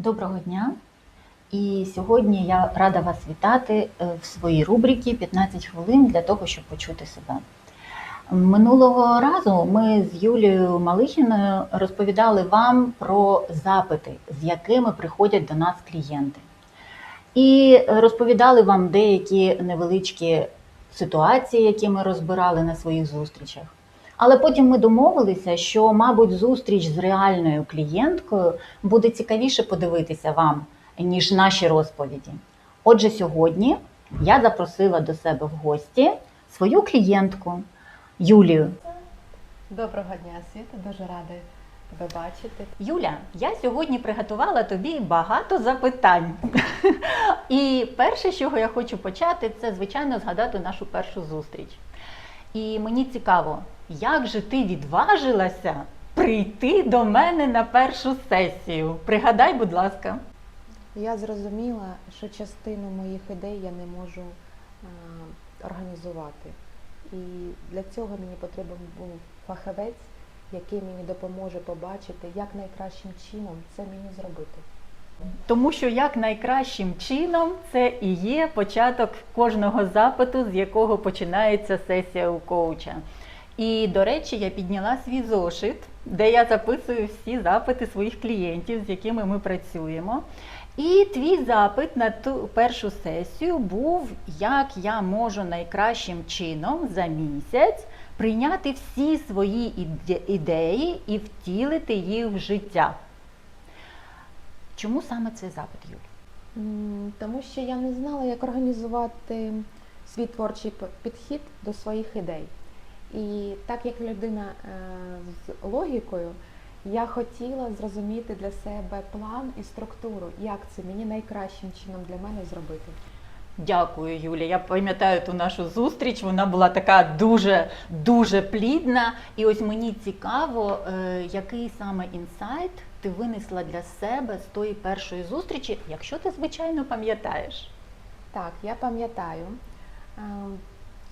Доброго дня! І сьогодні я рада вас вітати е, в своїй рубриці 15 хвилин для того, щоб почути себе. Минулого разу ми з Юлією Малихіною розповідали вам про запити, з якими приходять до нас клієнти. І розповідали вам деякі невеличкі ситуації, які ми розбирали на своїх зустрічах. Але потім ми домовилися, що, мабуть, зустріч з реальною клієнткою буде цікавіше подивитися вам, ніж наші розповіді. Отже, сьогодні я запросила до себе в гості свою клієнтку Юлію. Доброго дня, Світа, дуже рада тебе бачити. Юля, я сьогодні приготувала тобі багато запитань. І перше, з чого я хочу почати, це звичайно згадати нашу першу зустріч. І мені цікаво, як же ти відважилася прийти до мене на першу сесію? Пригадай, будь ласка. Я зрозуміла, що частину моїх ідей я не можу а, організувати. І для цього мені потрібен був фахівець, який мені допоможе побачити, як найкращим чином це мені зробити. Тому що як найкращим чином це і є початок кожного запиту, з якого починається сесія у коуча. І, до речі, я підняла свій зошит, де я записую всі запити своїх клієнтів, з якими ми працюємо. І твій запит на ту першу сесію був, як я можу найкращим чином за місяць прийняти всі свої ідеї і втілити їх в життя. Чому саме цей запит, Юль? Тому що я не знала, як організувати свій творчий підхід до своїх ідей. І так як людина е, з логікою, я хотіла зрозуміти для себе план і структуру, як це мені найкращим чином для мене зробити. Дякую, Юля. Я пам'ятаю ту нашу зустріч. Вона була така дуже дуже плідна. І ось мені цікаво, е, який саме інсайт ти винесла для себе з тої першої зустрічі, якщо ти звичайно пам'ятаєш. Так, я пам'ятаю, е,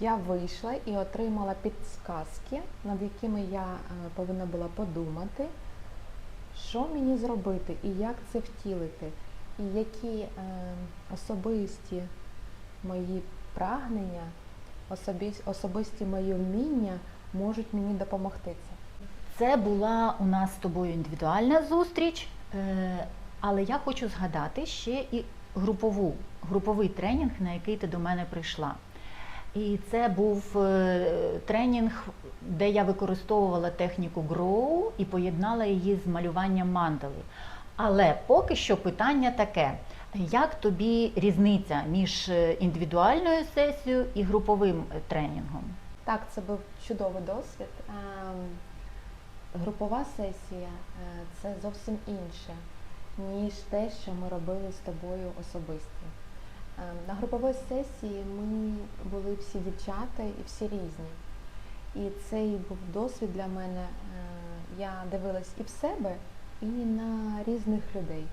я вийшла і отримала підсказки, над якими я е, повинна була подумати, що мені зробити і як це втілити, і які е, особисті мої прагнення, особисті мої вміння можуть мені допомогти це. Це була у нас з тобою індивідуальна зустріч, е, але я хочу згадати ще і групову, груповий тренінг, на який ти до мене прийшла. І це був е, тренінг, де я використовувала техніку Grow і поєднала її з малюванням мандали. Але поки що питання таке: як тобі різниця між е, індивідуальною сесією і груповим е, тренінгом? Так, це був чудовий досвід. Ем, Групова сесія це зовсім інше, ніж те, що ми робили з тобою особисто. Ем, На груповій сесії ми були всі дівчата і всі різні. І цей був досвід для мене. е, Я дивилась і в себе, і на різних людей.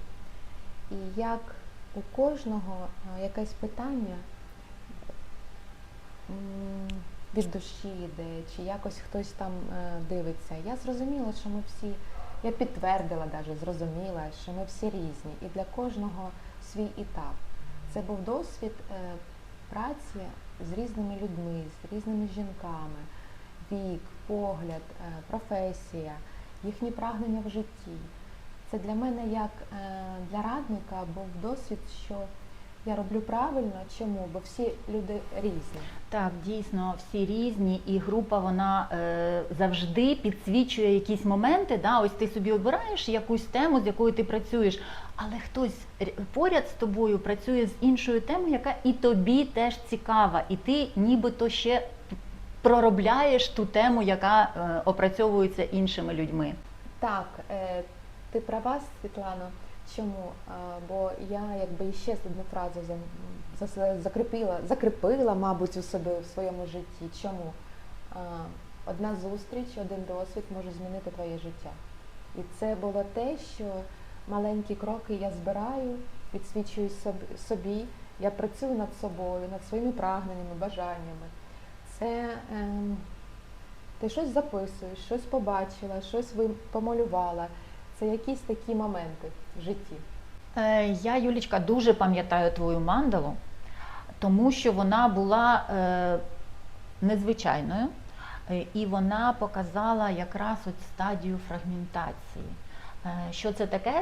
І як у кожного е, якесь питання від душі йде, чи якось хтось там е, дивиться. Я зрозуміла, що ми всі, я підтвердила навіть, зрозуміла, що ми всі різні, і для кожного свій етап. Це був досвід е, праці з різними людьми, з різними жінками, вік, погляд, е, професія, їхні прагнення в житті. Це для мене як е, для радника був досвід, що я роблю правильно. Чому? Бо всі люди різні. Так, дійсно, всі різні, і група вона е, завжди підсвічує якісь моменти. Да? Ось ти собі обираєш якусь тему, з якою ти працюєш, але хтось поряд з тобою працює з іншою темою, яка і тобі теж цікава, і ти нібито ще проробляєш ту тему, яка е, опрацьовується іншими людьми. Так, е, ти права, Світлано. Чому? Е, бо я якби ще одну фразу за- за- закріпила, закріпила, мабуть, у себе в своєму житті. Чому? Е, Одна зустріч, один досвід може змінити твоє життя. І це було те, що маленькі кроки я збираю, підсвічую собі- я працюю над собою, над своїми прагненнями, бажаннями. Це ем, ти щось записуєш, щось побачила, щось помалювала. Це якісь такі моменти житті. Е, Я, Юлічка, дуже пам'ятаю твою мандалу, тому що вона була е, незвичайною, е, і вона показала якраз от стадію фрагментації. Що це таке?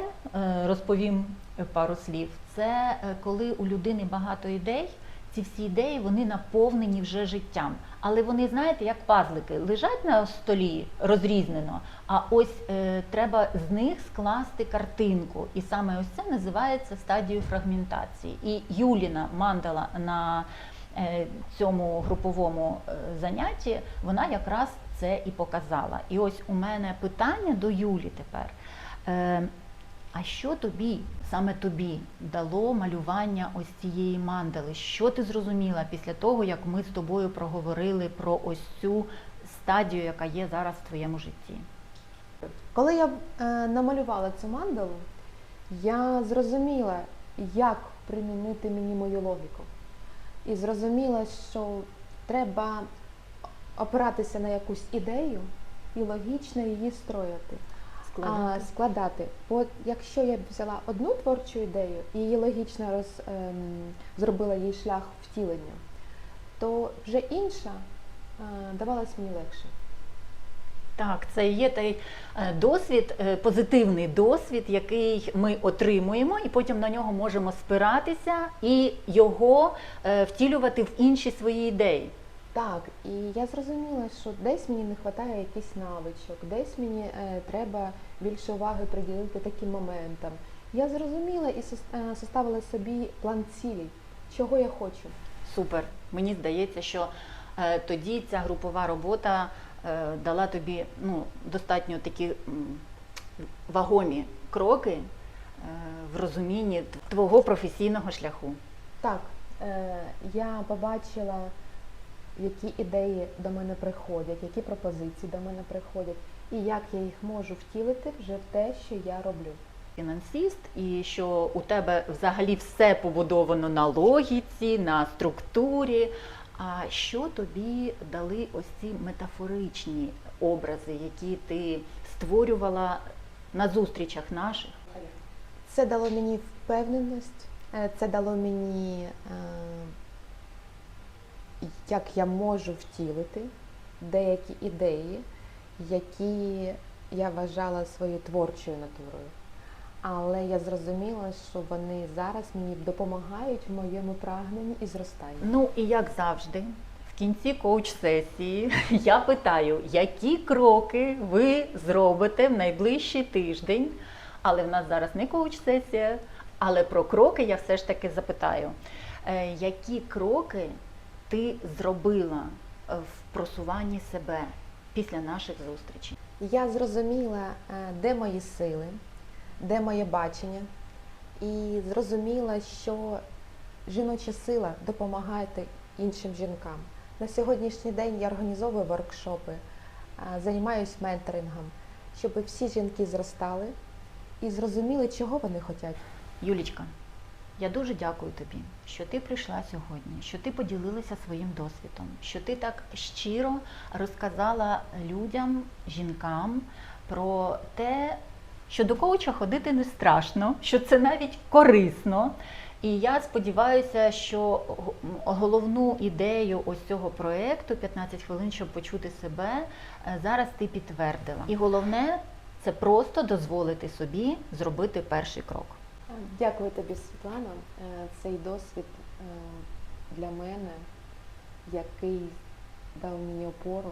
Розповім пару слів. Це коли у людини багато ідей. Ці всі ідеї вони наповнені вже життям. Але вони, знаєте, як пазлики, лежать на столі розрізнено, а ось е, треба з них скласти картинку. І саме ось це називається стадією фрагментації. І Юліна мандала на е, цьому груповому е, занятті, вона якраз це і показала. І ось у мене питання до Юлі тепер. Е, а що тобі, саме тобі, дало малювання ось цієї мандали? Що ти зрозуміла після того, як ми з тобою проговорили про ось цю стадію, яка є зараз в твоєму житті? Коли я е, намалювала цю мандалу, я зрозуміла, як примінити мені мою логіку. І зрозуміла, що треба опиратися на якусь ідею і логічно її строїти. А, складати. Бо якщо я б взяла одну творчу ідею і її логічно роз, ем, зробила їй шлях втілення, то вже інша е, давалась мені легше. Так, це є той е, досвід, е, позитивний досвід, який ми отримуємо, і потім на нього можемо спиратися і його е, втілювати в інші свої ідеї. Так, і я зрозуміла, що десь мені не вистачає якийсь навичок, десь мені е, треба більше уваги приділити таким моментам. Я зрозуміла і е, составила собі план цілей, чого я хочу. Супер. Мені здається, що е, тоді ця групова робота е, дала тобі ну, достатньо такі м, вагомі кроки е, в розумінні твого професійного шляху. Так, е, я побачила, які ідеї до мене приходять, які пропозиції до мене приходять, і як я їх можу втілити вже в те, що я роблю. Фінансіст, і що у тебе взагалі все побудовано на логіці, на структурі. А що тобі дали ось ці метафоричні образи, які ти створювала на зустрічах наших? Це дало мені впевненість, е, це дало мені, е, як я можу втілити деякі ідеї, які я вважала своєю творчою натурою. Але я зрозуміла, що вони зараз мені допомагають в моєму прагненні і зростанні. Ну і як завжди, в кінці коуч-сесії я питаю, які кроки ви зробите в найближчий тиждень. Але в нас зараз не коуч-сесія, але про кроки я все ж таки запитаю. Е, Які кроки ти зробила е, в просуванні себе після наших зустрічей? Я зрозуміла, е, де мої сили, де моє бачення, і зрозуміла, що жіноча сила допомагати іншим жінкам. На сьогоднішній день я організовую воркшопи, е, займаюся менторингом, щоб всі жінки зростали і зрозуміли, чого вони хочуть. Юлічка, я дуже дякую тобі, що ти прийшла сьогодні, що ти поділилася своїм досвідом, що ти так щиро розказала людям, жінкам про те, що до коуча ходити не страшно, що це навіть корисно. І я сподіваюся, що головну ідею ось цього проєкту 15 хвилин, щоб почути себе, е, зараз ти підтвердила. І головне це просто дозволити собі зробити перший крок. Дякую тобі, Світлана. Е, Цей досвід е, для мене, який дав мені опору,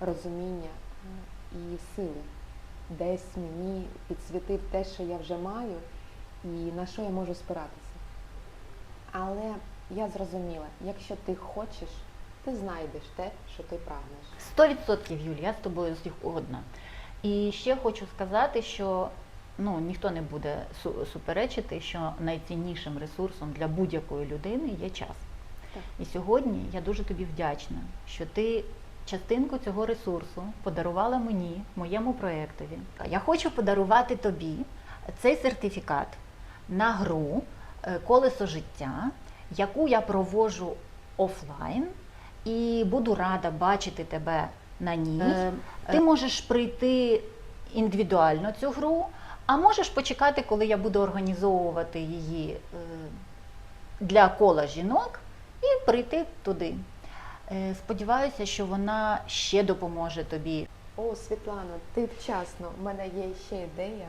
розуміння е, і сили. Десь мені підсвітив те, що я вже маю, і на що я можу спиратися. Але я зрозуміла, якщо ти хочеш, ти знайдеш те, що ти прагнеш. 100% Юль, я з тобою згодна. І ще хочу сказати, що ну, ніхто не буде суперечити, що найціннішим ресурсом для будь-якої людини є час. Так. І сьогодні я дуже тобі вдячна, що ти частинку цього ресурсу подарувала мені, моєму проєктові. Я хочу подарувати тобі цей сертифікат на гру е, Колесо життя, яку я проводжу офлайн, і буду рада бачити тебе на ній. Е, Ти можеш прийти індивідуально цю гру, А можеш почекати, коли я буду організовувати її е, для кола жінок і прийти туди. Е, Сподіваюся, що вона ще допоможе тобі. О, Світлано, ти вчасно. У мене є ще ідея.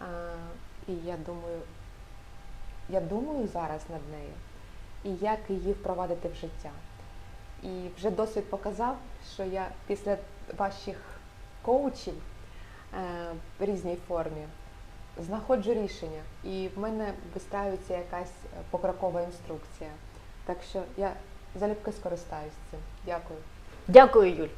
А, і я думаю, я думаю зараз над нею. І як її впровадити в життя. І вже досвід показав, що я після ваших коучів в різній формі знаходжу рішення. І в мене вистраюється якась е, покрокова інструкція. Так що я залюбки скористаюсь цим. Дякую. Дякую, Юль.